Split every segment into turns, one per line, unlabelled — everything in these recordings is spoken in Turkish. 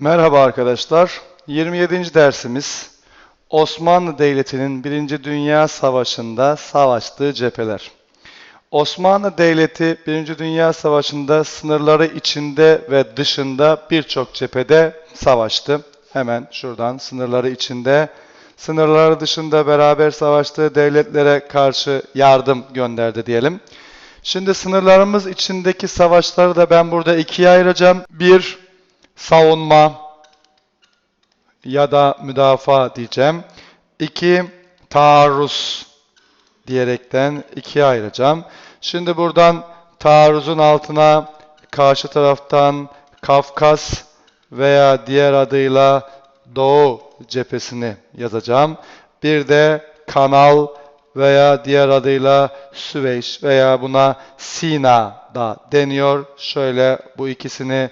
Merhaba arkadaşlar. 27. dersimiz Osmanlı Devleti'nin 1. Dünya Savaşı'nda savaştığı cepheler. Osmanlı Devleti 1. Dünya Savaşı'nda sınırları içinde ve dışında birçok cephede savaştı. Hemen şuradan sınırları içinde, sınırları dışında beraber savaştığı devletlere karşı yardım gönderdi diyelim. Şimdi sınırlarımız içindeki savaşları da ben burada ikiye ayıracağım. Bir, savunma ya da müdafaa diyeceğim. İki, taarruz diyerekten ikiye ayıracağım. Şimdi buradan taarruzun altına karşı taraftan Kafkas veya diğer adıyla Doğu cephesini yazacağım. Bir de Kanal veya diğer adıyla Süveyş veya buna Sina da deniyor. Şöyle bu ikisini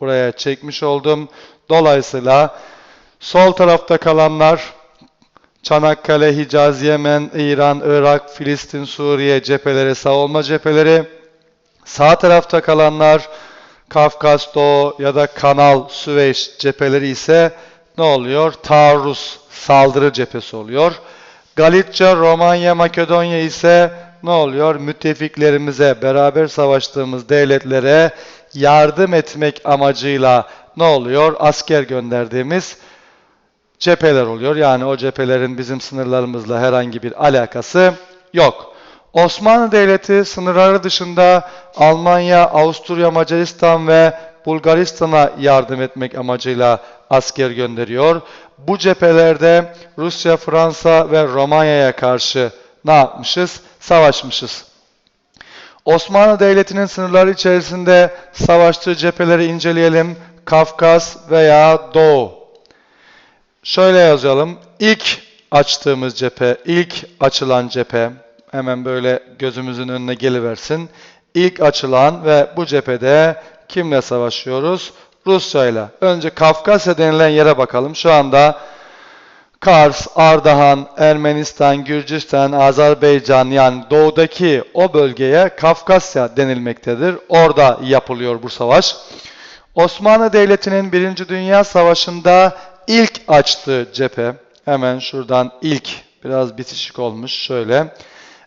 buraya çekmiş oldum. Dolayısıyla sol tarafta kalanlar Çanakkale, Hicaz, Yemen, İran, Irak, Filistin, Suriye cepheleri, savunma cepheleri. Sağ tarafta kalanlar Kafkas, Doğu ya da Kanal, Süveyş cepheleri ise ne oluyor? Taarruz, saldırı cephesi oluyor. Galicia, Romanya, Makedonya ise ne oluyor? Müttefiklerimize, beraber savaştığımız devletlere yardım etmek amacıyla ne oluyor? Asker gönderdiğimiz cepheler oluyor. Yani o cephelerin bizim sınırlarımızla herhangi bir alakası yok. Osmanlı Devleti sınırları dışında Almanya, Avusturya, Macaristan ve Bulgaristan'a yardım etmek amacıyla asker gönderiyor. Bu cephelerde Rusya, Fransa ve Romanya'ya karşı ne yapmışız? Savaşmışız. Osmanlı Devleti'nin sınırları içerisinde savaştığı cepheleri inceleyelim. Kafkas veya Doğu. Şöyle yazalım. İlk açtığımız cephe, ilk açılan cephe hemen böyle gözümüzün önüne geliversin. İlk açılan ve bu cephede kimle savaşıyoruz? Rusya ile. Önce Kafkasya denilen yere bakalım. Şu anda Kars, Ardahan, Ermenistan, Gürcistan, Azerbaycan yani doğudaki o bölgeye Kafkasya denilmektedir. Orada yapılıyor bu savaş. Osmanlı Devleti'nin Birinci Dünya Savaşı'nda ilk açtığı cephe, hemen şuradan ilk, biraz bitişik olmuş şöyle.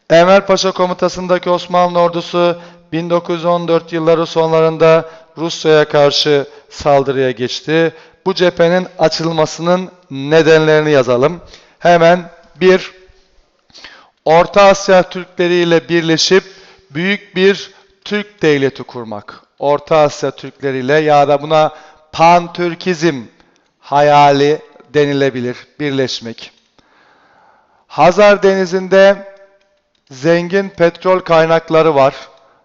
Enver Paşa komutasındaki Osmanlı ordusu 1914 yılları sonlarında Rusya'ya karşı saldırıya geçti. Bu cephenin açılmasının nedenlerini yazalım. Hemen bir, Orta Asya Türkleri ile birleşip büyük bir Türk devleti kurmak. Orta Asya Türkleri ile ya da buna pan-Türkizm hayali denilebilir, birleşmek. Hazar Denizi'nde zengin petrol kaynakları var.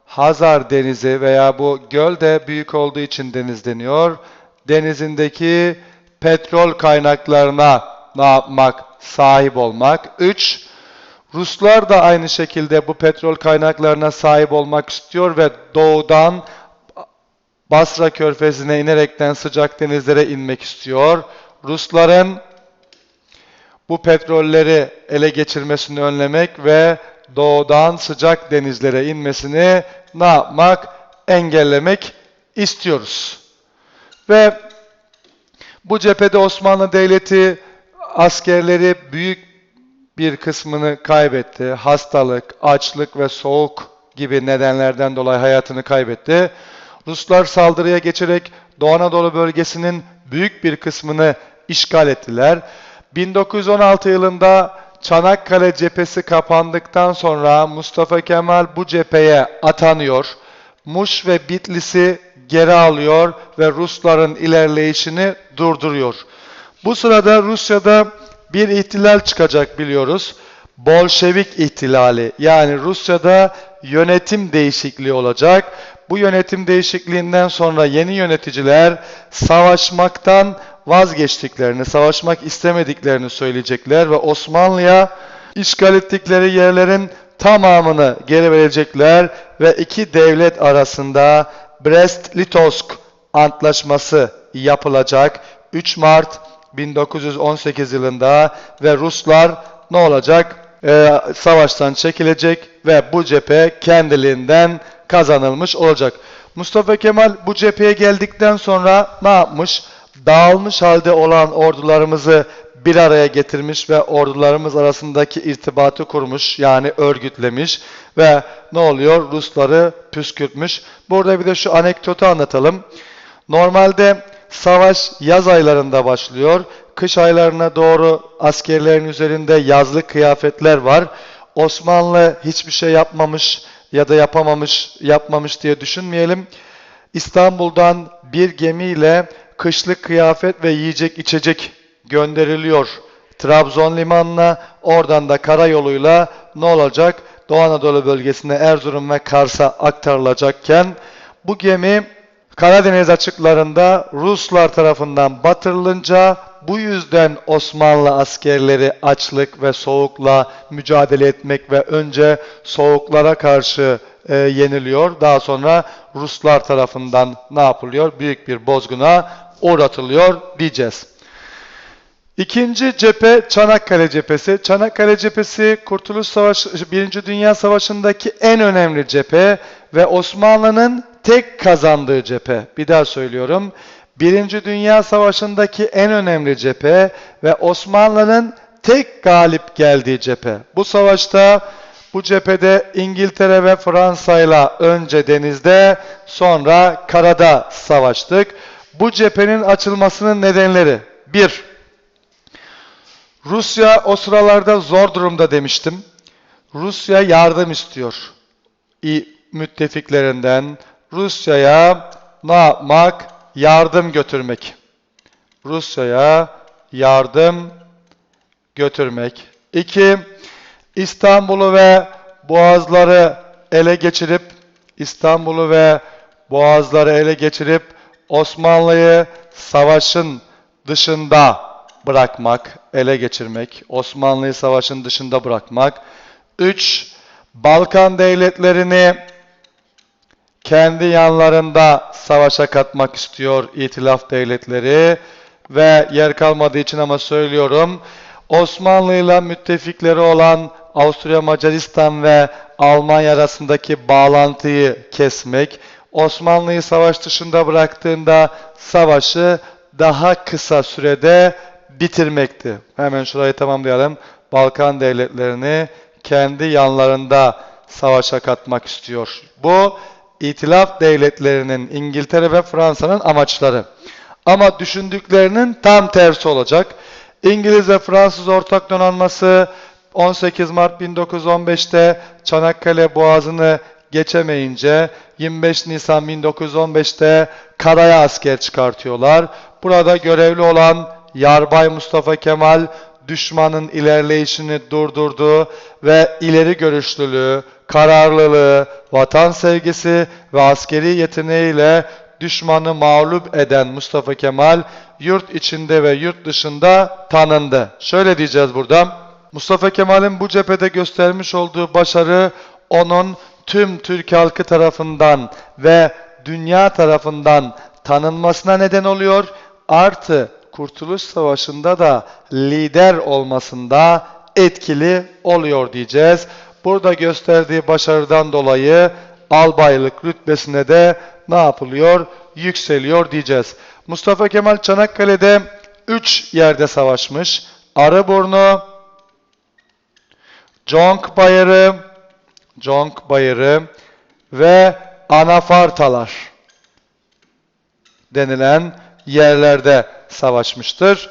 Hazar Denizi veya bu göl de büyük olduğu için deniz deniyor. Denizindeki petrol kaynaklarına ne yapmak? Sahip olmak. 3. Ruslar da aynı şekilde bu petrol kaynaklarına sahip olmak istiyor ve doğudan Basra körfezine inerekten sıcak denizlere inmek istiyor. Rusların bu petrolleri ele geçirmesini önlemek ve doğudan sıcak denizlere inmesini ne yapmak? Engellemek istiyoruz. Ve bu cephede Osmanlı Devleti askerleri büyük bir kısmını kaybetti. Hastalık, açlık ve soğuk gibi nedenlerden dolayı hayatını kaybetti. Ruslar saldırıya geçerek Doğu Anadolu bölgesinin büyük bir kısmını işgal ettiler. 1916 yılında Çanakkale cephesi kapandıktan sonra Mustafa Kemal bu cepheye atanıyor. Muş ve Bitlis'i geri alıyor ve Rusların ilerleyişini durduruyor. Bu sırada Rusya'da bir ihtilal çıkacak biliyoruz. Bolşevik ihtilali yani Rusya'da yönetim değişikliği olacak. Bu yönetim değişikliğinden sonra yeni yöneticiler savaşmaktan vazgeçtiklerini, savaşmak istemediklerini söyleyecekler ve Osmanlı'ya işgal ettikleri yerlerin tamamını geri verecekler ve iki devlet arasında Brest-Litovsk antlaşması yapılacak 3 Mart 1918 yılında ve Ruslar ne olacak? Ee, savaştan çekilecek ve bu cephe kendiliğinden kazanılmış olacak. Mustafa Kemal bu cepheye geldikten sonra ne yapmış? dağılmış halde olan ordularımızı bir araya getirmiş ve ordularımız arasındaki irtibatı kurmuş yani örgütlemiş ve ne oluyor? Rusları püskürtmüş. Burada bir de şu anekdotu anlatalım. Normalde savaş yaz aylarında başlıyor. Kış aylarına doğru askerlerin üzerinde yazlık kıyafetler var. Osmanlı hiçbir şey yapmamış ya da yapamamış, yapmamış diye düşünmeyelim. İstanbul'dan bir gemiyle kışlık kıyafet ve yiyecek içecek gönderiliyor. Trabzon limanına, oradan da karayoluyla ne olacak? Doğu Anadolu bölgesine Erzurum ve Kars'a aktarılacakken bu gemi Karadeniz açıklarında Ruslar tarafından batırılınca bu yüzden Osmanlı askerleri açlık ve soğukla mücadele etmek ve önce soğuklara karşı e, yeniliyor. Daha sonra Ruslar tarafından ne yapılıyor? Büyük bir bozguna uğratılıyor diyeceğiz. İkinci cephe Çanakkale cephesi. Çanakkale cephesi Kurtuluş Savaşı, Birinci Dünya Savaşı'ndaki en önemli cephe ve Osmanlı'nın tek kazandığı cephe. Bir daha söylüyorum. Birinci Dünya Savaşı'ndaki en önemli cephe ve Osmanlı'nın tek galip geldiği cephe. Bu savaşta bu cephede İngiltere ve Fransa ile önce denizde sonra karada savaştık. Bu cephenin açılmasının nedenleri. Bir, Rusya o sıralarda zor durumda demiştim. Rusya yardım istiyor. Müttefiklerinden Rusya'ya ne yapmak? Yardım götürmek. Rusya'ya yardım götürmek. İki, İstanbul'u ve Boğazları ele geçirip İstanbul'u ve Boğazları ele geçirip Osmanlı'yı savaşın dışında bırakmak, ele geçirmek, Osmanlı'yı savaşın dışında bırakmak. Üç, Balkan devletlerini kendi yanlarında savaşa katmak istiyor itilaf devletleri ve yer kalmadığı için ama söylüyorum Osmanlı ile müttefikleri olan Avusturya Macaristan ve Almanya arasındaki bağlantıyı kesmek, Osmanlı'yı savaş dışında bıraktığında savaşı daha kısa sürede bitirmekti. Hemen şurayı tamamlayalım. Balkan devletlerini kendi yanlarında savaşa katmak istiyor. Bu İtilaf devletlerinin İngiltere ve Fransa'nın amaçları. Ama düşündüklerinin tam tersi olacak. İngiliz ve Fransız ortak donanması 18 Mart 1915'te Çanakkale Boğazı'nı geçemeyince 25 Nisan 1915'te karaya asker çıkartıyorlar. Burada görevli olan Yarbay Mustafa Kemal düşmanın ilerleyişini durdurdu ve ileri görüşlülüğü, kararlılığı, vatan sevgisi ve askeri yeteneğiyle düşmanı mağlup eden Mustafa Kemal yurt içinde ve yurt dışında tanındı. Şöyle diyeceğiz burada. Mustafa Kemal'in bu cephede göstermiş olduğu başarı onun tüm Türk halkı tarafından ve dünya tarafından tanınmasına neden oluyor. Artı Kurtuluş Savaşı'nda da lider olmasında etkili oluyor diyeceğiz. Burada gösterdiği başarıdan dolayı albaylık rütbesine de ne yapılıyor? Yükseliyor diyeceğiz. Mustafa Kemal Çanakkale'de 3 yerde savaşmış. Arıburnu, Conk Bayırı, Conk Bayırı ve Anafartalar denilen yerlerde savaşmıştır.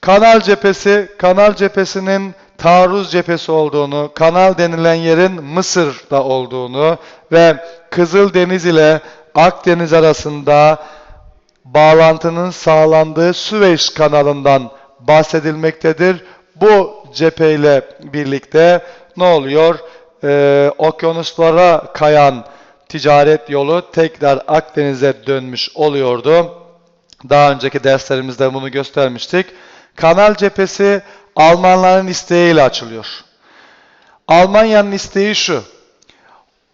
Kanal cephesi, kanal cephesinin taarruz cephesi olduğunu, kanal denilen yerin Mısır'da olduğunu ve Kızıldeniz ile Akdeniz arasında bağlantının sağlandığı Süveyş kanalından bahsedilmektedir. Bu cepheyle birlikte ne oluyor? Ee, okyanuslara kayan ticaret yolu tekrar Akdeniz'e dönmüş oluyordu. Daha önceki derslerimizde bunu göstermiştik. Kanal cephesi Almanların isteğiyle açılıyor. Almanya'nın isteği şu.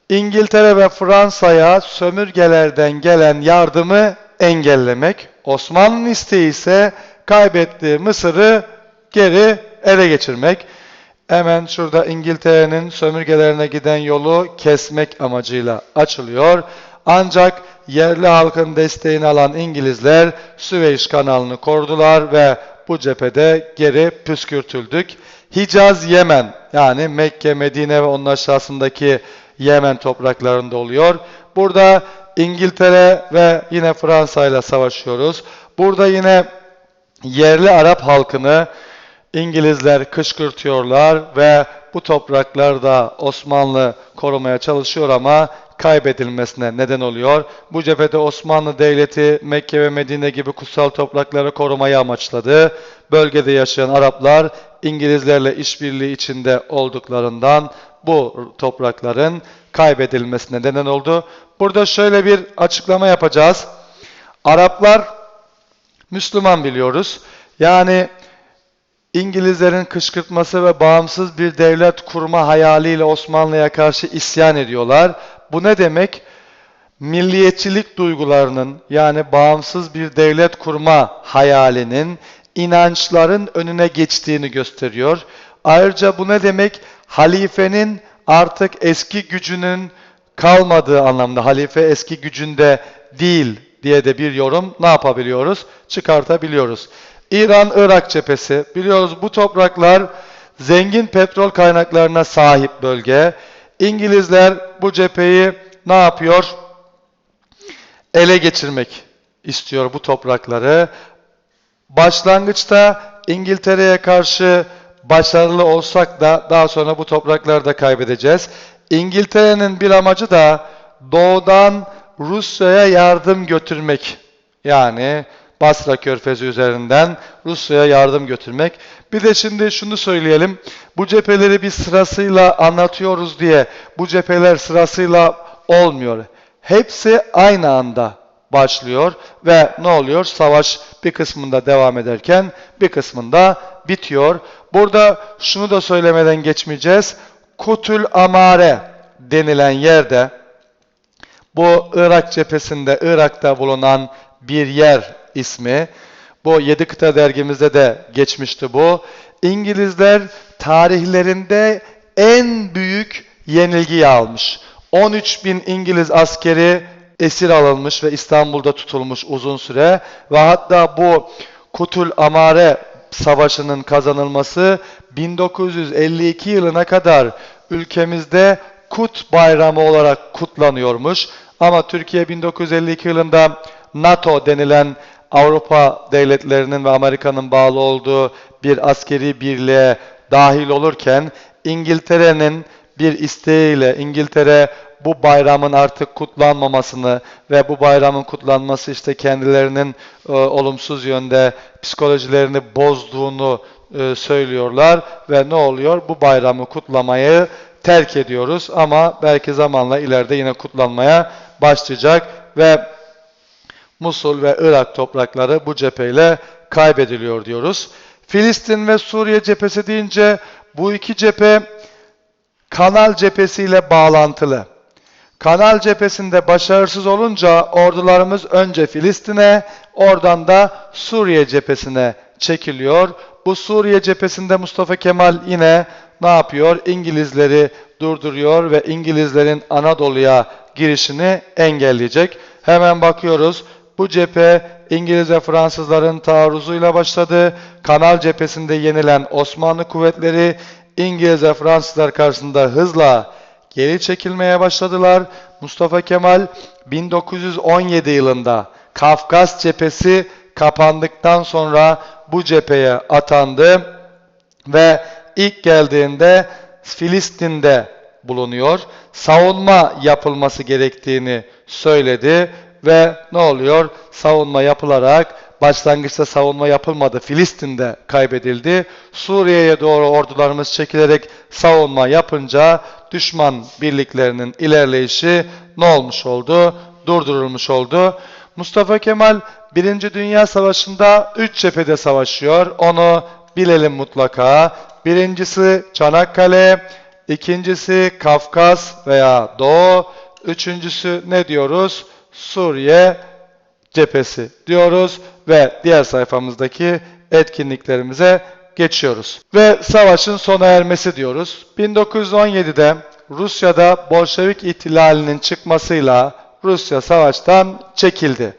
İngiltere ve Fransa'ya sömürgelerden gelen yardımı engellemek. Osmanlı'nın isteği ise kaybettiği Mısır'ı geri ele geçirmek. Hemen şurada İngiltere'nin sömürgelerine giden yolu kesmek amacıyla açılıyor. Ancak yerli halkın desteğini alan İngilizler Süveyş kanalını korudular ve bu cephede geri püskürtüldük. Hicaz Yemen yani Mekke, Medine ve onun aşağısındaki Yemen topraklarında oluyor. Burada İngiltere ve yine Fransa ile savaşıyoruz. Burada yine yerli Arap halkını İngilizler kışkırtıyorlar ve bu topraklarda Osmanlı korumaya çalışıyor ama kaybedilmesine neden oluyor. Bu cephede Osmanlı Devleti Mekke ve Medine gibi kutsal toprakları korumayı amaçladı. Bölgede yaşayan Araplar İngilizlerle işbirliği içinde olduklarından bu toprakların kaybedilmesine neden oldu. Burada şöyle bir açıklama yapacağız. Araplar Müslüman biliyoruz. Yani İngilizlerin kışkırtması ve bağımsız bir devlet kurma hayaliyle Osmanlı'ya karşı isyan ediyorlar. Bu ne demek? Milliyetçilik duygularının yani bağımsız bir devlet kurma hayalinin inançların önüne geçtiğini gösteriyor. Ayrıca bu ne demek? Halifenin artık eski gücünün kalmadığı anlamda, halife eski gücünde değil diye de bir yorum ne yapabiliyoruz? Çıkartabiliyoruz. İran-Irak cephesi. Biliyoruz bu topraklar zengin petrol kaynaklarına sahip bölge. İngilizler bu cepheyi ne yapıyor? Ele geçirmek istiyor bu toprakları. Başlangıçta İngiltere'ye karşı başarılı olsak da daha sonra bu toprakları da kaybedeceğiz. İngiltere'nin bir amacı da doğudan Rusya'ya yardım götürmek. Yani Basra Körfezi üzerinden Rusya'ya yardım götürmek. Bir de şimdi şunu söyleyelim. Bu cepheleri bir sırasıyla anlatıyoruz diye bu cepheler sırasıyla olmuyor. Hepsi aynı anda başlıyor ve ne oluyor? Savaş bir kısmında devam ederken bir kısmında bitiyor. Burada şunu da söylemeden geçmeyeceğiz. Kutül Amare denilen yerde bu Irak cephesinde, Irak'ta bulunan bir yer ismi. Bu Yedi Kıta dergimizde de geçmişti bu. İngilizler tarihlerinde en büyük yenilgiyi almış. 13 bin İngiliz askeri esir alınmış ve İstanbul'da tutulmuş uzun süre ve hatta bu Kutul Amare Savaşı'nın kazanılması 1952 yılına kadar ülkemizde Kut Bayramı olarak kutlanıyormuş. Ama Türkiye 1952 yılında NATO denilen Avrupa devletlerinin ve Amerika'nın bağlı olduğu bir askeri birliğe dahil olurken İngiltere'nin bir isteğiyle İngiltere bu bayramın artık kutlanmamasını ve bu bayramın kutlanması işte kendilerinin e, olumsuz yönde psikolojilerini bozduğunu e, söylüyorlar ve ne oluyor? Bu bayramı kutlamayı terk ediyoruz ama belki zamanla ileride yine kutlanmaya başlayacak ve Musul ve Irak toprakları bu cepheyle kaybediliyor diyoruz. Filistin ve Suriye cephesi deyince bu iki cephe kanal cephesiyle bağlantılı. Kanal cephesinde başarısız olunca ordularımız önce Filistin'e, oradan da Suriye cephesine çekiliyor. Bu Suriye cephesinde Mustafa Kemal yine ne yapıyor? İngilizleri durduruyor ve İngilizlerin Anadolu'ya girişini engelleyecek. Hemen bakıyoruz. Bu cephe İngiliz ve Fransızların taarruzuyla başladı. Kanal cephesinde yenilen Osmanlı kuvvetleri İngiliz ve Fransızlar karşısında hızla geri çekilmeye başladılar. Mustafa Kemal 1917 yılında Kafkas cephesi kapandıktan sonra bu cepheye atandı ve ilk geldiğinde Filistin'de bulunuyor. Savunma yapılması gerektiğini söyledi ve ne oluyor? Savunma yapılarak başlangıçta savunma yapılmadı. Filistin'de kaybedildi. Suriye'ye doğru ordularımız çekilerek savunma yapınca düşman birliklerinin ilerleyişi ne olmuş oldu? Durdurulmuş oldu. Mustafa Kemal Birinci Dünya Savaşı'nda üç cephede savaşıyor. Onu bilelim mutlaka. Birincisi Çanakkale, ikincisi Kafkas veya Doğu, üçüncüsü ne diyoruz? Suriye cephesi diyoruz ve diğer sayfamızdaki etkinliklerimize geçiyoruz. Ve savaşın sona ermesi diyoruz. 1917'de Rusya'da Bolşevik ihtilalinin çıkmasıyla Rusya savaştan çekildi.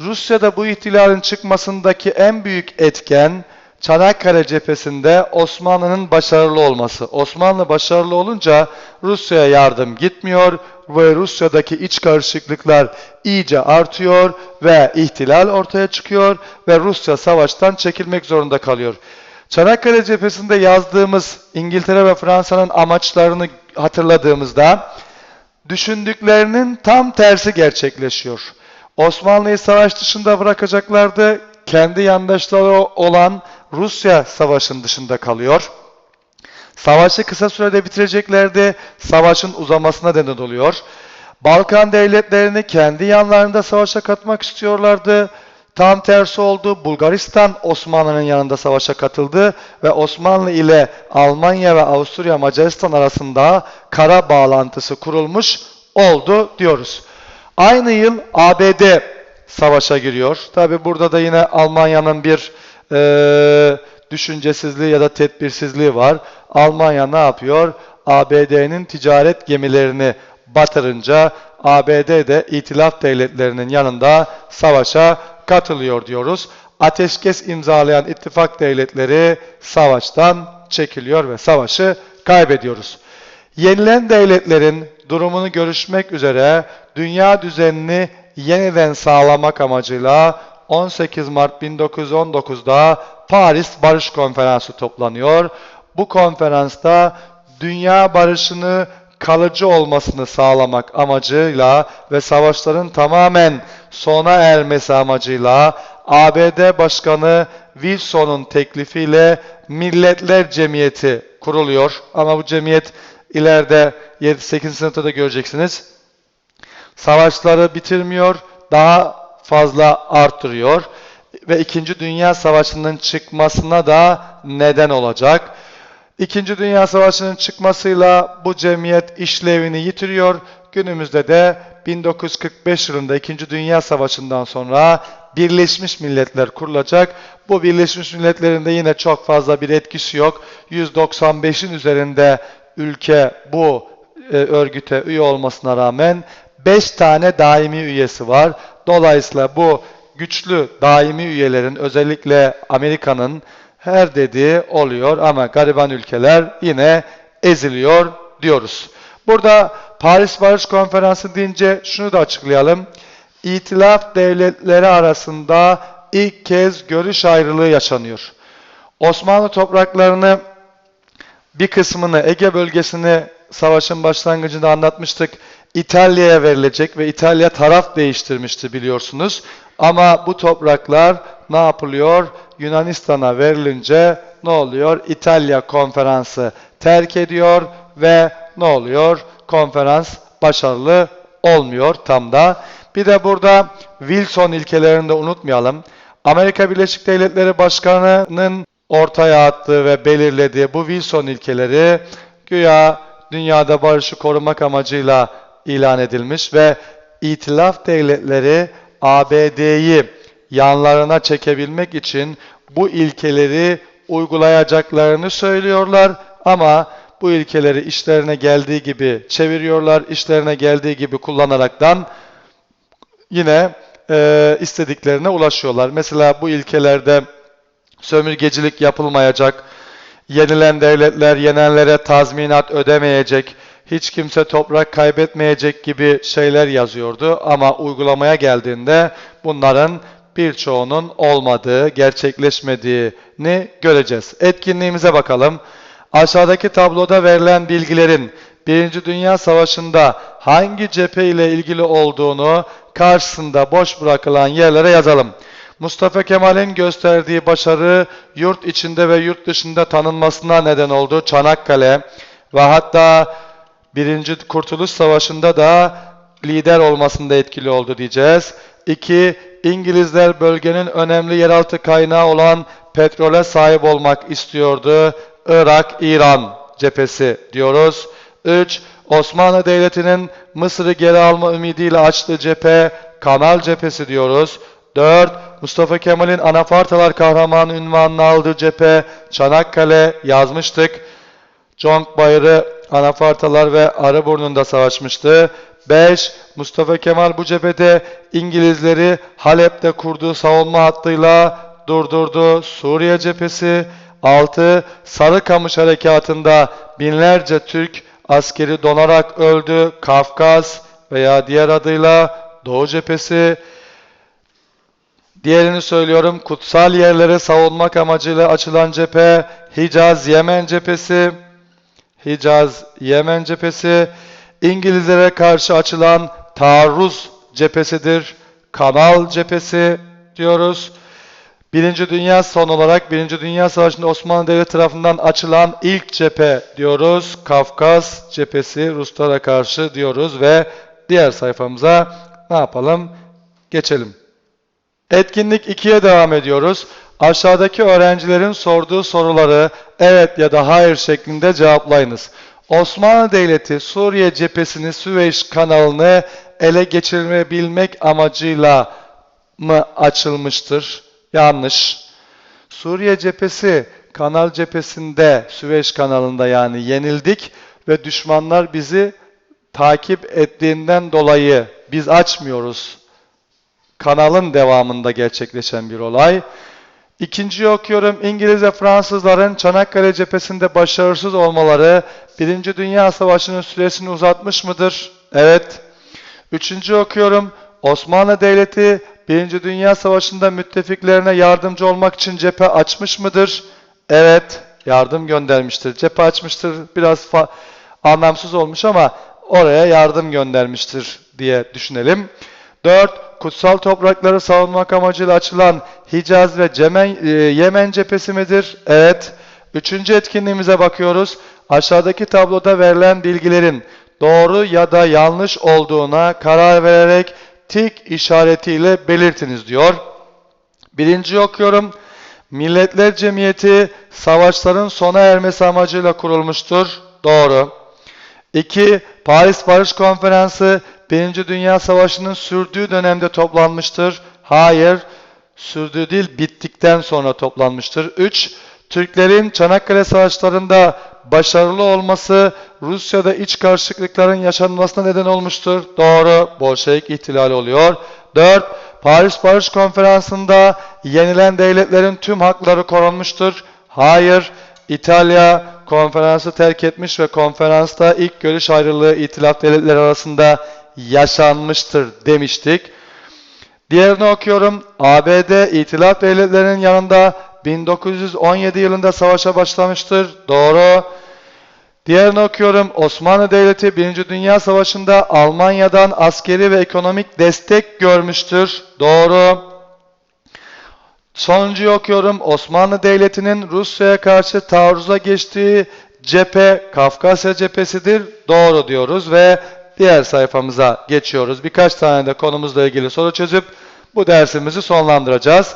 Rusya'da bu ihtilalin çıkmasındaki en büyük etken Çanakkale cephesinde Osmanlı'nın başarılı olması. Osmanlı başarılı olunca Rusya'ya yardım gitmiyor ve Rusya'daki iç karışıklıklar iyice artıyor ve ihtilal ortaya çıkıyor ve Rusya savaştan çekilmek zorunda kalıyor. Çanakkale cephesinde yazdığımız İngiltere ve Fransa'nın amaçlarını hatırladığımızda düşündüklerinin tam tersi gerçekleşiyor. Osmanlı'yı savaş dışında bırakacaklardı. Kendi yandaşları olan Rusya savaşın dışında kalıyor. Savaşı kısa sürede bitireceklerdi. Savaşın uzamasına neden oluyor. Balkan devletlerini kendi yanlarında savaşa katmak istiyorlardı. Tam tersi oldu. Bulgaristan Osmanlı'nın yanında savaşa katıldı ve Osmanlı ile Almanya ve Avusturya Macaristan arasında kara bağlantısı kurulmuş oldu diyoruz. Aynı yıl ABD savaşa giriyor. Tabi burada da yine Almanya'nın bir e, düşüncesizliği ya da tedbirsizliği var. Almanya ne yapıyor? ABD'nin ticaret gemilerini batırınca ABD de itilaf devletlerinin yanında savaşa katılıyor diyoruz. Ateşkes imzalayan ittifak devletleri savaştan çekiliyor ve savaşı kaybediyoruz. Yenilen devletlerin durumunu görüşmek üzere dünya düzenini yeniden sağlamak amacıyla 18 Mart 1919'da Paris Barış Konferansı toplanıyor. Bu konferansta dünya barışını kalıcı olmasını sağlamak amacıyla ve savaşların tamamen sona ermesi amacıyla ABD Başkanı Wilson'un teklifiyle Milletler Cemiyeti kuruluyor. Ama bu cemiyet ileride 7-8 sınıfta da göreceksiniz. Savaşları bitirmiyor, daha fazla arttırıyor ve 2. Dünya Savaşı'nın çıkmasına da neden olacak. İkinci Dünya Savaşı'nın çıkmasıyla bu cemiyet işlevini yitiriyor. Günümüzde de 1945 yılında İkinci Dünya Savaşı'ndan sonra Birleşmiş Milletler kurulacak. Bu Birleşmiş Milletler'in de yine çok fazla bir etkisi yok. 195'in üzerinde ülke bu e, örgüte üye olmasına rağmen 5 tane daimi üyesi var. Dolayısıyla bu güçlü daimi üyelerin özellikle Amerika'nın her dediği oluyor ama gariban ülkeler yine eziliyor diyoruz. Burada Paris Barış Konferansı deyince şunu da açıklayalım. İtilaf devletleri arasında ilk kez görüş ayrılığı yaşanıyor. Osmanlı topraklarını bir kısmını Ege bölgesini savaşın başlangıcında anlatmıştık. İtalya'ya verilecek ve İtalya taraf değiştirmişti biliyorsunuz. Ama bu topraklar ne yapılıyor? Yunanistan'a verilince ne oluyor? İtalya konferansı terk ediyor ve ne oluyor? Konferans başarılı olmuyor tam da. Bir de burada Wilson ilkelerini de unutmayalım. Amerika Birleşik Devletleri Başkanı'nın ortaya attığı ve belirlediği bu Wilson ilkeleri güya dünyada barışı korumak amacıyla ilan edilmiş ve itilaf devletleri ABD'yi yanlarına çekebilmek için bu ilkeleri uygulayacaklarını söylüyorlar ama bu ilkeleri işlerine geldiği gibi çeviriyorlar, işlerine geldiği gibi kullanaraktan yine e, istediklerine ulaşıyorlar. Mesela bu ilkelerde sömürgecilik yapılmayacak, yenilen devletler yenenlere tazminat ödemeyecek, hiç kimse toprak kaybetmeyecek gibi şeyler yazıyordu ama uygulamaya geldiğinde bunların birçoğunun olmadığı, gerçekleşmediğini göreceğiz. Etkinliğimize bakalım. Aşağıdaki tabloda verilen bilgilerin Birinci Dünya Savaşı'nda hangi cephe ile ilgili olduğunu karşısında boş bırakılan yerlere yazalım. Mustafa Kemal'in gösterdiği başarı yurt içinde ve yurt dışında tanınmasına neden oldu. Çanakkale ve hatta Birinci Kurtuluş Savaşı'nda da lider olmasında etkili oldu diyeceğiz. İki, İngilizler bölgenin önemli yeraltı kaynağı olan petrole sahip olmak istiyordu. Irak, İran cephesi diyoruz. 3. Osmanlı Devleti'nin Mısır'ı geri alma ümidiyle açtığı cephe Kanal cephesi diyoruz. 4. Mustafa Kemal'in Anafartalar kahramanı ünvanını aldığı cephe Çanakkale yazmıştık. Conk Bayırı Anafartalar ve Arıburnu'nda savaşmıştı. 5. Mustafa Kemal bu cephede İngilizleri Halep'te kurduğu savunma hattıyla durdurdu. Suriye cephesi 6. Sarıkamış harekatında binlerce Türk askeri donarak öldü. Kafkas veya diğer adıyla Doğu cephesi Diğerini söylüyorum. Kutsal yerleri savunmak amacıyla açılan cephe Hicaz Yemen cephesi. Hicaz Yemen cephesi İngilizlere karşı açılan taarruz cephesidir. Kanal cephesi diyoruz. Birinci Dünya son olarak Birinci Dünya Savaşı'nda Osmanlı Devleti tarafından açılan ilk cephe diyoruz. Kafkas cephesi Ruslara karşı diyoruz ve diğer sayfamıza ne yapalım? Geçelim. Etkinlik 2'ye devam ediyoruz. Aşağıdaki öğrencilerin sorduğu soruları evet ya da hayır şeklinde cevaplayınız. Osmanlı Devleti Suriye cephesini Süveyş kanalını ele geçirebilmek amacıyla mı açılmıştır? Yanlış. Suriye cephesi kanal cephesinde Süveyş kanalında yani yenildik ve düşmanlar bizi takip ettiğinden dolayı biz açmıyoruz kanalın devamında gerçekleşen bir olay. İkinciyi okuyorum. İngiliz ve Fransızların Çanakkale cephesinde başarısız olmaları Birinci Dünya Savaşı'nın süresini uzatmış mıdır? Evet. Üçüncü okuyorum. Osmanlı Devleti Birinci Dünya Savaşı'nda müttefiklerine yardımcı olmak için cephe açmış mıdır? Evet. Yardım göndermiştir. Cephe açmıştır. Biraz anlamsız olmuş ama oraya yardım göndermiştir diye düşünelim. 4. Kutsal toprakları savunmak amacıyla açılan Hicaz ve Cemen, e, Yemen cephesi midir? Evet. Üçüncü etkinliğimize bakıyoruz. Aşağıdaki tabloda verilen bilgilerin doğru ya da yanlış olduğuna karar vererek tik işaretiyle belirtiniz diyor. Birinci okuyorum. Milletler Cemiyeti savaşların sona ermesi amacıyla kurulmuştur. Doğru. 2. Paris Barış Konferansı Birinci Dünya Savaşı'nın sürdüğü dönemde toplanmıştır. Hayır, sürdüğü değil bittikten sonra toplanmıştır. 3. Türklerin Çanakkale Savaşları'nda başarılı olması Rusya'da iç karışıklıkların yaşanmasına neden olmuştur. Doğru, Bolşevik ihtilali oluyor. 4. Paris Barış Konferansı'nda yenilen devletlerin tüm hakları korunmuştur. Hayır, İtalya konferansı terk etmiş ve konferansta ilk görüş ayrılığı itilaf devletleri arasında yaşanmıştır demiştik. Diğerini okuyorum. ABD İtilaf Devletleri'nin yanında 1917 yılında savaşa başlamıştır. Doğru. Diğerini okuyorum. Osmanlı Devleti 1. Dünya Savaşı'nda Almanya'dan askeri ve ekonomik destek görmüştür. Doğru. Sonuncuyu okuyorum. Osmanlı Devleti'nin Rusya'ya karşı taarruza geçtiği cephe Kafkasya cephesidir. Doğru diyoruz ve diğer sayfamıza geçiyoruz. Birkaç tane de konumuzla ilgili soru çözüp bu dersimizi sonlandıracağız.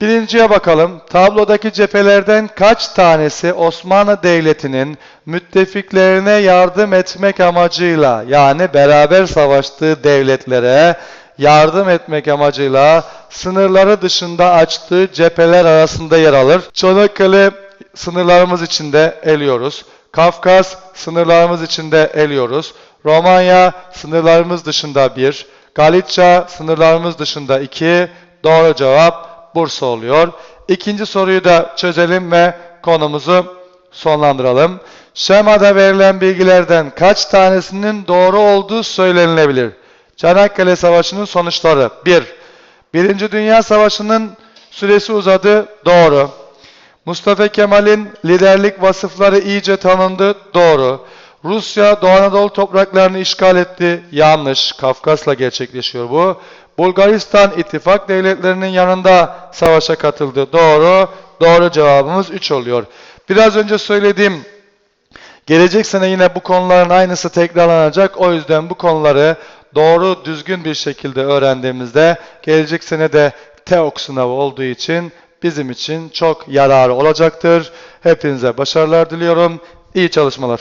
Birinciye bakalım. Tablodaki cephelerden kaç tanesi Osmanlı Devleti'nin müttefiklerine yardım etmek amacıyla yani beraber savaştığı devletlere yardım etmek amacıyla sınırları dışında açtığı cepheler arasında yer alır. Çanakkale sınırlarımız içinde eliyoruz. Kafkas sınırlarımız içinde eliyoruz. Romanya sınırlarımız dışında bir. Galicia sınırlarımız dışında iki. Doğru cevap Bursa oluyor. İkinci soruyu da çözelim ve konumuzu sonlandıralım. Şemada verilen bilgilerden kaç tanesinin doğru olduğu söylenilebilir? Çanakkale Savaşı'nın sonuçları. 1. Birinci Dünya Savaşı'nın süresi uzadı. Doğru. Mustafa Kemal'in liderlik vasıfları iyice tanındı. Doğru. Rusya Doğu Anadolu topraklarını işgal etti. Yanlış. Kafkas'la gerçekleşiyor bu. Bulgaristan ittifak devletlerinin yanında savaşa katıldı. Doğru. Doğru cevabımız 3 oluyor. Biraz önce söylediğim gelecek sene yine bu konuların aynısı tekrarlanacak. O yüzden bu konuları doğru düzgün bir şekilde öğrendiğimizde gelecek sene de TEOK sınavı olduğu için bizim için çok yararı olacaktır. Hepinize başarılar diliyorum. İyi çalışmalar.